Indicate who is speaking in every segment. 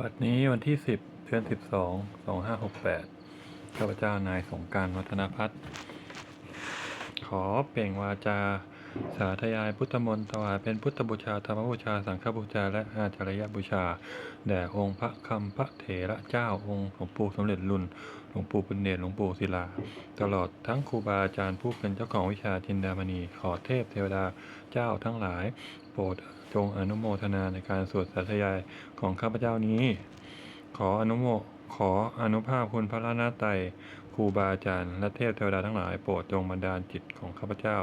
Speaker 1: บัดนี้วันที่ 10 เดือน 12 2568ข้าพเจ้านายสงการวัฒนพัฒน์ขอเปล่งวาจา สาธยายพุทธมนต์ถวายเป็นพุทธบูชาธรรมบูชา สังฆบูชา และอาจารยบูชา แด่องค์พระคำพระเถระเจ้าองค์หลวงปู่สมเด็จรุ่นหลวงปู่ปุณเดชหลวงปู่ศิลา ตลอดทั้งครูบาอาจารย์ผู้เป็นเจ้าของวิชาจินดามณี ขอเทพเทวดาเจ้าทั้งหลาย โปรดจงอนุโมทนาในการสวดสาธยายของข้าพเจ้านี้ ขออนุโมขออนุภาพคุณพระรัตนตรัยครูบาอาจารย์และเทพเทวดาทั้งหลายโปรดจงบันดาลจิตของข้าพเจ้า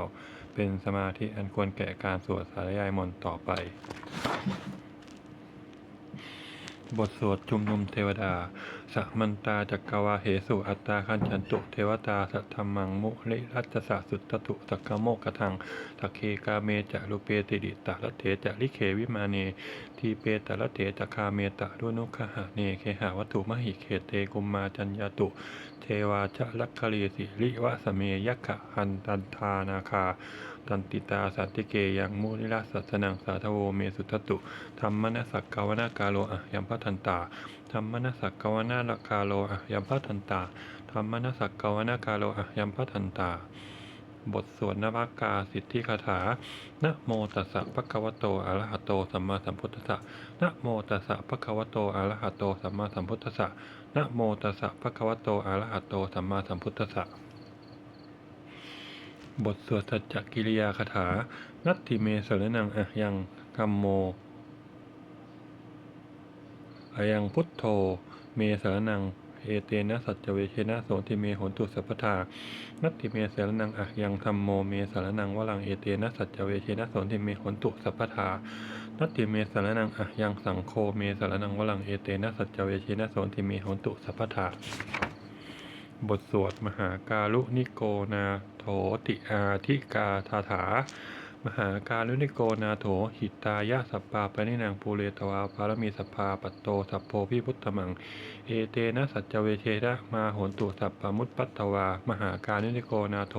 Speaker 1: เป็นสมาธิอันควรแก่การสวดสาธยายมนต์ต่อไป บทสวดชุมนุมเทวดาสัมันตาจักกวาเหสุอัตตาคันฉันตุเทวตาสัทธรรมังมุลิรัชสะสุตตุสักกโมกขทังทักเคกาเมจะลุเปติดิตะละเถจะลิเขวิมาเน ทีเปตะละเถจะคาเมตะดุนุคหะเนเคหาวัตถุมหิเขเตกุมมาจัญญาตุ เทวาจะลักคลีสิริวะสเมยักขะหันตันทานาคา ตันติตาสันติเกยังมุนิราสัสนังสาทโวเมสุทตุธรรมนสักกวนากาโลอะยัมพัทันตาธรรมนสักกวนาลกาโลอะยัมพัทันตาธรรมนสักกวนากาโลอะยัมพัทันตาบทสวดนวากาสิทธิคาถา นะโมตัสสะภะคะวะโต อะระหะโต สัมมาสัมพุทธัสสะ นะโมตัสสะภะคะวะโต อะระหะโต สัมมาสัมพุทธัสสะ นะโมตัสสะภะคะวะโต อะระหะโต สัมมาสัมพุทธัสสะ บทสวดสัจจกิริยาคาถา นัตถิเมสรนังอะยังกัมโมอะยังพุทโธ เมสรนัง เอเตนะสัจจเวเชนะโสติเมหนตุสัพพทา นัตถิเมสรนังอะยังธรรมโม เมสรนังวลังเอเตนะสัจจเวเชนะโสติเมหนตุสัพพทา นัตถิเมสรนังอะยังสังโฆ เมสรนังวลังเอเตนะสัจจเวเชนะโสติเมหนตุสัพพทา บทสวดมหาการุณิโกนาโถติอาทิกาทาถา มหาการุณิโกนาโถหิตายะสัปปาปนินังปูเรตวาภารมีสัพพาปัตโตสัพโพพิพุทธมัง เอเตนะสัจจเวเชนะมาโหนตุสัพปมุตปัตตวา มหาการุณิโกนาโถ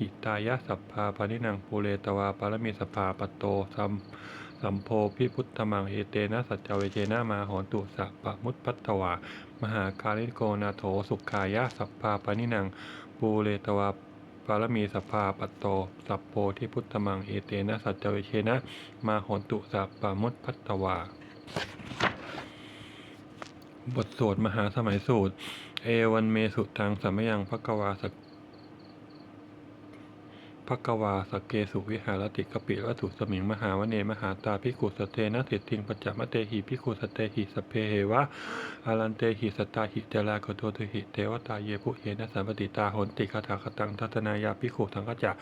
Speaker 1: หิตายะสัพพาปนินังปูเรตวาภารมีสัพพาปัตโตสัม สัมโพพิพุทธมังเอเตนะสัจจเวเชนะมาโหนตุสัพปมุตปัตตวา มหาการิโกนาโถสุขายะสัพพาปนินังปูเรตวาปารมีสัพพาปัตโตสัพโพธิพุทธมังเอเตนะสัจเจวิเชนะ มาโหนตุสัพปามุตพัตวา บทสวดมหาสมัยสูตร เอวันเมสุตังสัมยังภกวาสก ภกวาสเกสุวิหารติกปิวัตถุสมิงมหาวเนมหาตาพิกุสเตนะสิทธิงปัจจมเตหิพิกุสเตหิสเพเหวะอารันเตหิสตาหิเตลาโกโตตุหิเทวตาเยพุเยนะสัมปติตาหนติคาถาคตังทัตนายาพิขุทังกจะ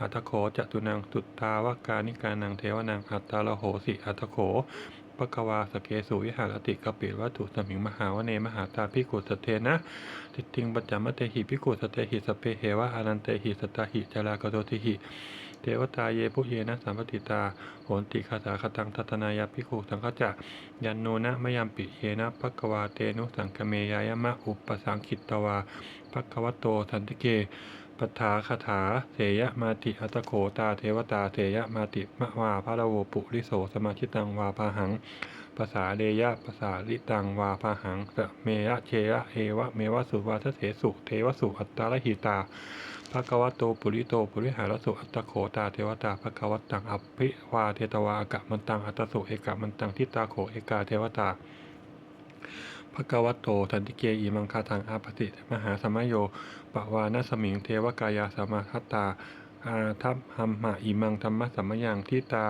Speaker 1: อัตโขจตุนังตุตตาวกานิกานังเทวนังอัตตาลโหสิอัตโข ปะกวาสเกสุวิหารติกปิวัตถุสมิงมหาวเนมหาตาพิกุสเทนะติติงปัจจมเตหิพิกุสเตหิสเพเหวะอารันเตหิสตาหิจลาโกโตติหิเทวตาเยพุเยนะสัมปติตาโหนติคาถาคตังทัตนายาพิขุสังฆจะยันโนนะมยัมปิเยนะภควาเตนุสังคเมยายมะอุปสังคิตตวาภควโตสันติเก ปัฏฐาคาถาเสยมาติอัตโขตาเทวตาเสยมาติมะวาพระโวปุริโสสมาชิตังวาพาหังภาษาเดยะภาษาลิตังวาพาหังสเมยะเชยะเอวะเมวะสุวาทเสสุเทวสุอัตตาลหิตาภะคะวะโตปุริโตปุริหารสุอัตโขตาเทวตาภะคะวะตังอภิวาเทตวาอากะมันตังอัตตสุเอกะมันตังทิตาโขเอกาเทวตา ภะคะวะโตทันติเกอิมังคาทังอาปติ มหาสมโยปวานาสมิงเทวกายาสมาคตา อาทัพหัมหะอิมังธรรมะสัมมยังทิตา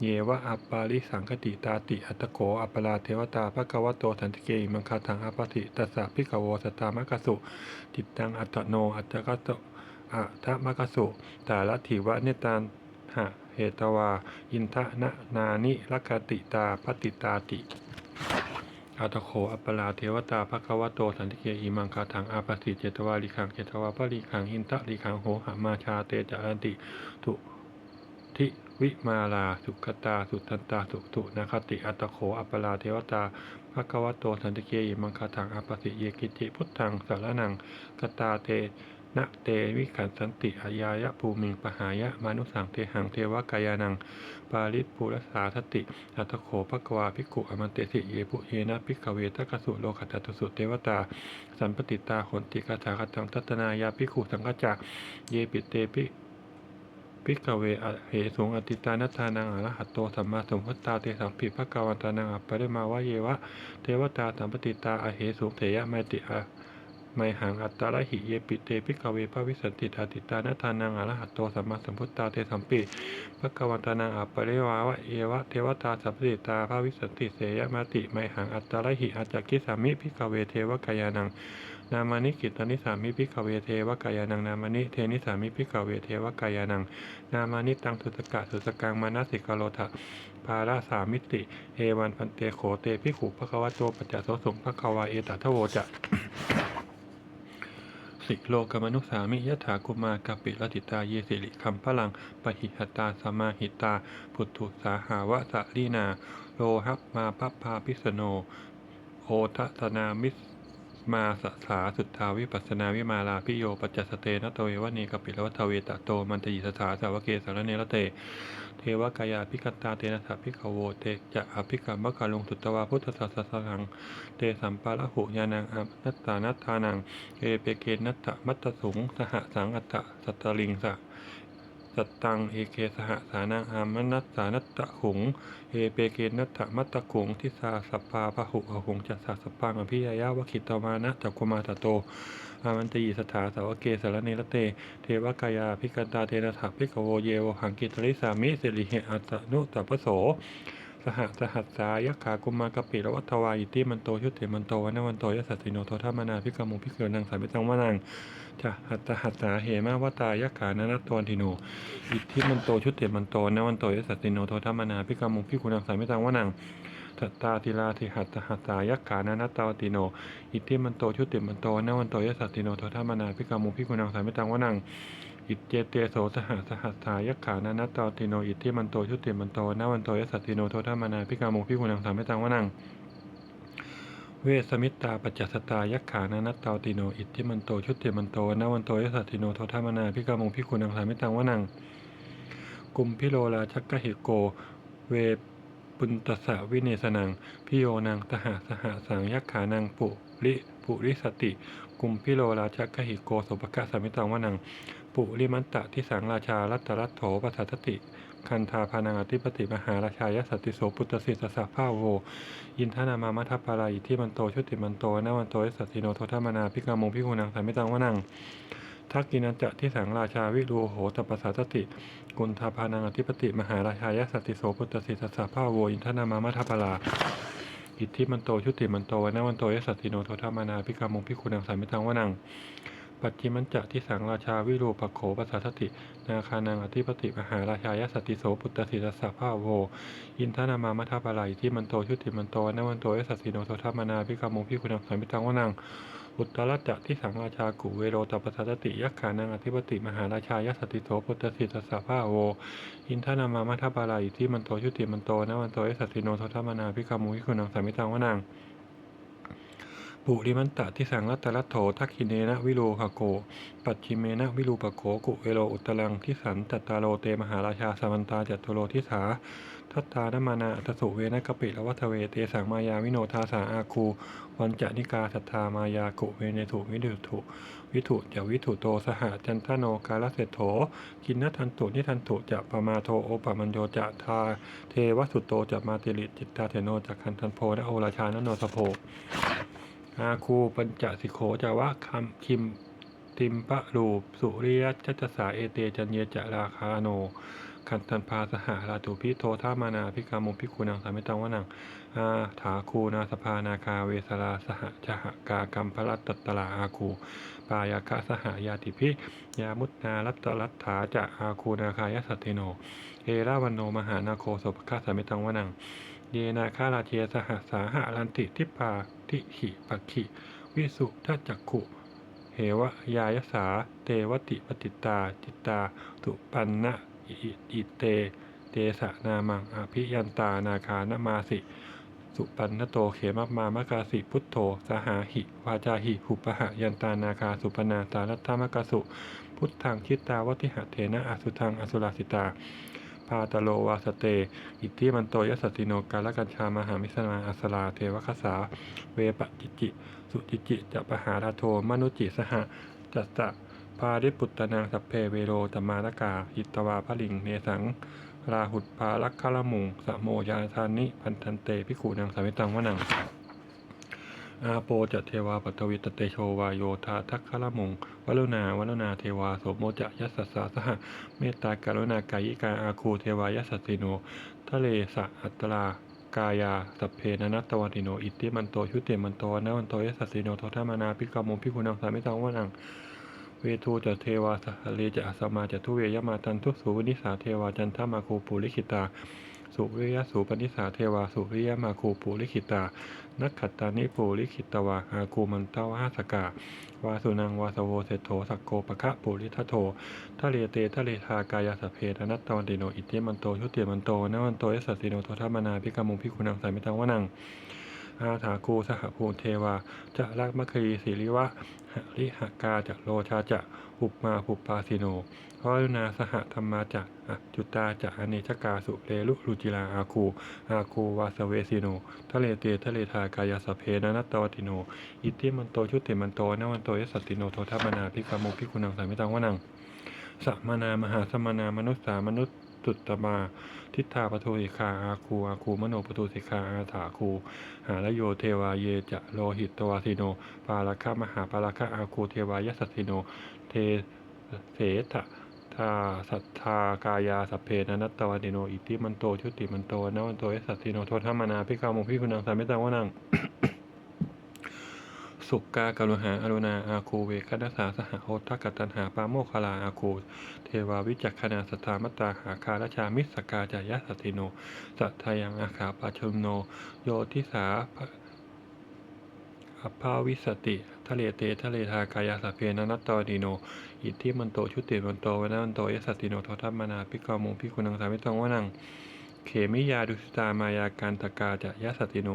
Speaker 1: เยวะอัปปาริสังคติตาติอัตโขอัปปลาเทวตาภะคะวะโตทันติเกอิมังคาทังอาปติตัสสะพิกโวสตามะกสุจิตังอัตโนอัตตกะโตอะทมะกสุตาละถิวะเนตันหะเหตวา อินทะนะนานิลักติตาปฏิตาติ อาตโขอัปปลาเทวตาภควโตสันติเกอิมังคาถังอาปสิเจตวาลิขังเจตวาปริขังอินทะลิขังโหหามาชาเตจารันติทุทิวิมาลาสุขตาสุทันตาสุตุนาคติอัตโขอัปปลาเทวตาภควโตสันติเกอิมังคาถังอาปสิเยกิจิพุทธังสารนังกตาเต นะเตวิขันสันติอายายะภูมิงปหายะมานุสังเทหังเทวกายานัง ปาริสปุรสาทติ อัตโขภควาภิกขุอมันเตสิเยปุเยนะภิกขเวทกสุโลกัตตุสุเทวตา สัมปติตาขนติกาถาคตังทัตนายาภิกขุสังฆจักเยปิเตปิภิกขเวอเหสุงอติตานัทานังอรหัตโตสัมมาสัมพุทธาเตสัมปิภกวันตานังอัปปะเรมาวะเยวะ เทวตาสัมปติตาอเหสุงเถยะไมติอา ไมหังอัตตาลหิเยปิเตปิกเวภวิสติตาติตานัทานังอรหัตโตสัมมาสัมพุทธาเตสัมปิภกวันตานังอัปปะเรวาวะเยวะเทวตาสัมปติตาภวิสติเสยมาติไมหังอัตตาลหิอาจากิสามิพิกเวเทวกายานังนามานิกิตานิสามิพิกเวเทวกายานังนามานิเทนิสามิพิกเวเทวกายานังนามานิตังสุสกะสุสกังมานาสิกโลทะภาราสามิติเอวันพันเตโขเตพิขุภควโตปัจจโสสุงภควาเอตัทโวจะ สิโลกมนุสามิยถากุมากปิรติตาเยสิริคัมพลังปหิหตาสมาหิตา พุทธุสาหาวะสะลีนา โลหัปมาพัพพาพิสโน โอทัสนามิส มาสสาสุทธาวิปัสนาวิมาลาพิโยปัจจสเตนะโตเววเนกปิลวัตเวตะโตมันตยิสถาสาวเกสารเนรเต เทวกายาพิกตาเตนะสะพิกขโวเตจะอภิกรรมกาลงสุตวาพุทธศาสสังเตสัมปาละหุยานังอนัตตานัตานังเอเปเกนัตตะมัตตสุงสหสังอัตตะสัตตลิงสะ สัตตังเอเคสหสานังอามนัตสานัตตะหงเอเปเกนัตถมัตตะหงทิสาสัพพาพหุอหุงจัสสะสปปังอภิยายาวคิตมานะจักกุมาตโตอามันตยีสถาสาวเกสารเนรเต เทวกายาพิกันตาเทนะถาพิกโวเยวหังกิตริสามิสิริเหอัตนุตัปปโส สหสหัสสายขากุมมากปิรวัตวาอิติมันโตชุติมันโตวันวันโตยสัสสิโนโทธามนาพิกามุพิเกนังสามิตังวานังจะหัตหัสสาเหมาวตายขานันตวันทิโนอิทธิมันโตชุติมันโตนวันโตยสัสสิโนโทธามนาพิกามุพิกุนังสามิตังวานังทัตตาติลาธิหัตหัสสายกขานันตวติโน อิทิมันโตชุติมันโตนวันโตยสัสสิโนโทธามนาพิกามุพิกุนังสามิตังวานัง อิเจเตโสสหสหัสสายกขานานัตตาติโนอิทธิมันโตชุติมันโตนาวันโตยสัตติโนโทธามานาพิกามุพิกุนังสามเมตังวนังเวสมิตตาปัจจสตายักขานานัตตาติโนอิทธิมันโตชุติมันโตนาวันโตยสัตติโนโทธามานาพิกามุพิกุนังสามเมตังวนังกุมพิโลลาชักกะหิโก เวปุนตสะวิเนสนังพิโยนังตหสหสังยักขานังปุริปุริสติ กุมพิโลราชักกะหิโกสุปกะสามิตังวนัง ปุริมันตะที่สังราชารัตตรัตโถปัสสัตติ คันธาพานังอธิปติมหาราชายสัตติโสปุตตสิสสะภาโวอินทนามามัทปาราอิที่มันโตชุติมันโตนาวันโตยสัตติโนโทธามนาพิกามงพิกุนังสามิตังวนังทักกินันจะที่สังราชาวิรูโหตปัสสัตติกุณธาพานังอธิปติ มหาราชายสัตติโสปุตตสิสสะภาโวอินทนามามัทปาราอิทธิมันโตชุติมันโตนาวันโตยสัตติโนโทธามานาพิกามงพิกุนังสามิตังวนัง ปัจจิมันจะที่สังราชาวิรูปโขปัสสัทติ นาคานังอธิปติมหาราชายสติโสปุตตสิสสะภาโว อินทนามามัทปาลัยที่มันโตชุติมันโตนวันโตยสัตติโนโทธามานาพิกามงพิกุนังสามิตังวนังอุตตรจะที่สังราชากุเวโรตปัสสัตติยักขานังอธิปติมหาราชายสติโสปุตตสิสสะภาโว อินทนามามัทปาลัยที่มันโตชุติมันโตนวันโตยสัตติโนโทธามานาพิกามงพิกุนังสามิตังวนัง ปุริมันตะที่สังรัตตรัตโถทักขิเนนะวิโรหโก ปัจฉิเมนะวิรูปโขกุเวโรอุตตรังที่สันตัตตาโรเตมหาราชาสมันตาจัตุโรทิสาทัตตานมานาตสุเวนะกปิละวัฏเวเตสังมายาวิโนทาสาอาคูวันจนิกาสัทธามายากุเวเนถุวิดุถุวิถุจะวิถุโตสหจันทโนกาลเศรษโถกินนทันตุนิทันตุจะปมาโทโอปมัญโยจะทาเทวสุโตจะมาติลิจิตตาเทโนจะคันทันโพนะโอราชานโนสโพ อาคูปัญจสิโขจาวะคำคิมติมปะรูป สุริยจัตสาเอเตจันเยจะราคาโน คันตันพาสหราตุพิโทธามานาพิกามุพิคุนังสามิตังวนังอาถาคูนาสภานาคาเวสราสหจหกากรรมพลัตตตลาอาคูปายาคะสหายาติพิยามุตนารัตรัตถาจะอาคูนาคายสัตติโน เอราวันโนมหานาโคสภคาสามิตังวนัง เยนาคาราเทียสหสาหลันติทิปา ทิหิปักขิวิสุทัจักขุ เหวยายสา เตวติปฏิตา จิตตาสุปันนะอิเต เตสะนามังอภิยันตานาคานมาสิ สุปันนโตเขมมามะกาสิพุทโธสหาหิ วาจาหิหุปหะยันตานาคาสุปนาตาลัตถมกสุ พุทธังคิตาวัติหะเทนะอสุทังอสุราสิตาาตโลวาสเต อิทธิมันโตยสสติโนกาลกัญชามหามิสนาอัสลาเทวคสา เวปะจิจิ สุจิจิจะปหาราโทมนุจิสหะจัสสะพาริปุตตนางสัพเพเวโรตมานกาอิตวาพลิงเนสังราหุตปาลักคละมุงสะโมยาทานิ พันธันเตพิขุนังสามิตังวนัง อาโปจะเทวาปัตวิตเตโชวายโยธาทักขละมงวัลุณาวลุณาเทวาโสโมจะยัสสสาสหะเมตตาการุณากายิกาอาคูเทวายัสสิโนทะเลสะอัตรากายาสัพเพนนัตตวันติโนอิติมันโตชุติมันโตนะวันโตยัสสิโนทธามานาพิกามุพิกุนังสามิตังวนังเวทูจะเทวาสหเลจะอสมาจะทุเวยมาตันทุสูวินิสาเทวาจันทมาคูปุลิขิตา สุริยสูปนิสาเทวาสุริยมาคูปุริขิตา นักขัตตานิปุริขิตวาอาคูมันเตวาสกาวาสุนังวาสโวเศโธสักโกปะคะปุริทัโททะเลเตทะเลทากายาสเพทนัตตวันติโนอิเทมันโตชุติมันโตนวันโตเอสสติโนโทธามนาพิกามุพิคุณังสายมิตังวนัง อาถาคูสหภูเทวาจะรักมะคีสิริวะหริหกาจะโลชาจะอุปมาปุปปาสิโนพรุณาสหธรรมาจะอจุตาจะอเนชกาสุเลลุลุจิลาอาคู อาคูวาสเวสิโน ทะเลเตทะเลทากายาสเพนะนัตตวติโน อิทธิมันโตชุติมันโตนวันโตยสสติโนโททัพมนาพิกามุพิกุนังสามิตังวนังสัมมนามหาสมนามนุษสามนุษย์ ตุตมา ทิฏฐาปโทสิกาอาคูอาคูมโนปโทสิกาอาถาคู หาลโยเทวาเยจะโลหิตตวาสิโน ปาลคะมหาปาลคะอาคูเทวายสัสสิโน เทเสทะทาสัทธากายาสพเพนะนัตตวานิโน อิติมันโตชุติมันโตนะวันโตยสัสสิโนโทธรรมนาพิกามุพิคุนังสามิตังวนัง สุกกากรุหาอรุณาอาคูเวคณสาสหโอทักตันหาปาโมคลาอาคูเทวาวิจักขณาสตามตตาหาคาราชามิสกาจายะสติโน สัทายังอาขาปาชมโน โยทิสาอภาวิสติ ทะเลเต ทะเลทากายาสพเพนนัตตวดีโน อิทธิมันโต ชุติมันโตวนะมันโตเอสติโนโททัมมนาพิกามุงพิกุนังสามิตังวนัง เขมิยาดุสตามายาการตกาจะยะสติโน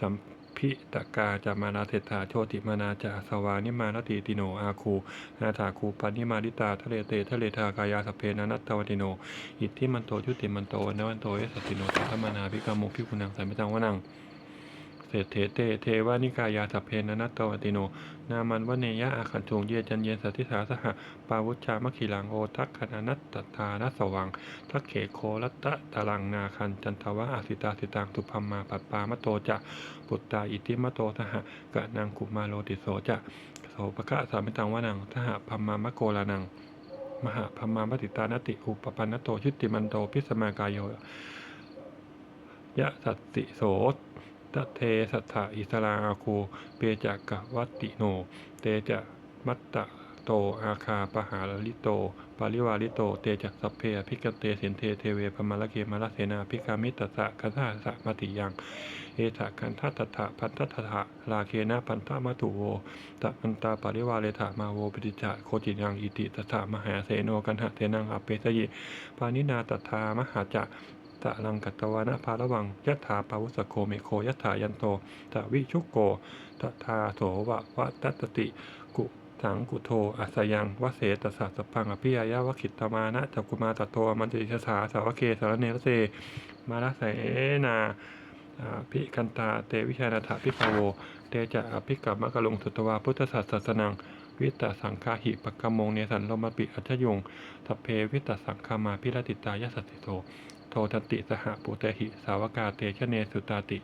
Speaker 1: สัม พิตกาจะมานาเศรษฐาโชติมานาจะสวานิมานติติโนอาคูนาถาคูปานิมาดิตาทะเลเตทะเลทากายาสเพนานัตตวติโน อิทธิมันโตชุติมันโตนวันโตเอสสติโนสัทธมานาพิกามุพิคุณังสามิตังวนัง เศรษฐเตเทวานิกายาสัพเพนนัตตวติโน นามันวเนยะอาขันทงเยจันเยนสัทธิสาสหะปาวุชามะขีลังโอทักขณนัตตานัสวังทักเขโครัตตะตาลังนาคันจันทวะอาสิตาสิตังสุพัมมาปัปปามโตจะปุตตาอิติมโตทหะกะนังกุมาโลติโสจะโสปะกะสามิตังวะนังทหพัมมามะโกลานังมหาพัมมามติตานติอุปปันนโตชุติมันโตพิสมากายโยยะสัตติโส ตะเทสัทธาอิสราอาคูเปจักกวัตติโน เตจะมัตตะโตอาคาปหาลิโต ปาริวาลิโต เตจัสัพเพอภิกเตเสินเทเทเวพมลเกมาลเสนาพิกามิตตสะคันธาสะมติยัง เอถะคันทัตถะพันทัตถะลาเคนะพันธมัตุโวตะมันตาปาริวาเลถะมาโวปิติจะโคจิยังอิติตถะมหาเสโนกันหะเทนังอเปสยิปานินาตถามหาจะ ตะลังกัตวานะภาระวังยัตถาปาวุสโคเมโคยัตถายันโตตะวิชุกโกตถาโสวะวะตัตติ กุถังกุโทอัสยังวเสตสัสสพังอภิยายาวคิตตมานะจักุมาตโตมันติชสาสาวเคสารเนรเสมาลเสนาอ่าพิกันตาเตวิชานาถาพิภาโว เตจะอภิกรรมกะลงสุตวาพุทธศาสสนังวิตตสังคาหิปกรมงเนสันโลมปิอัจฉยงทัพเพวิตตสังคามาพิรติตายสัสสิโตโทธติสหปุเตหิสาวกาเตชะเนสุตาติ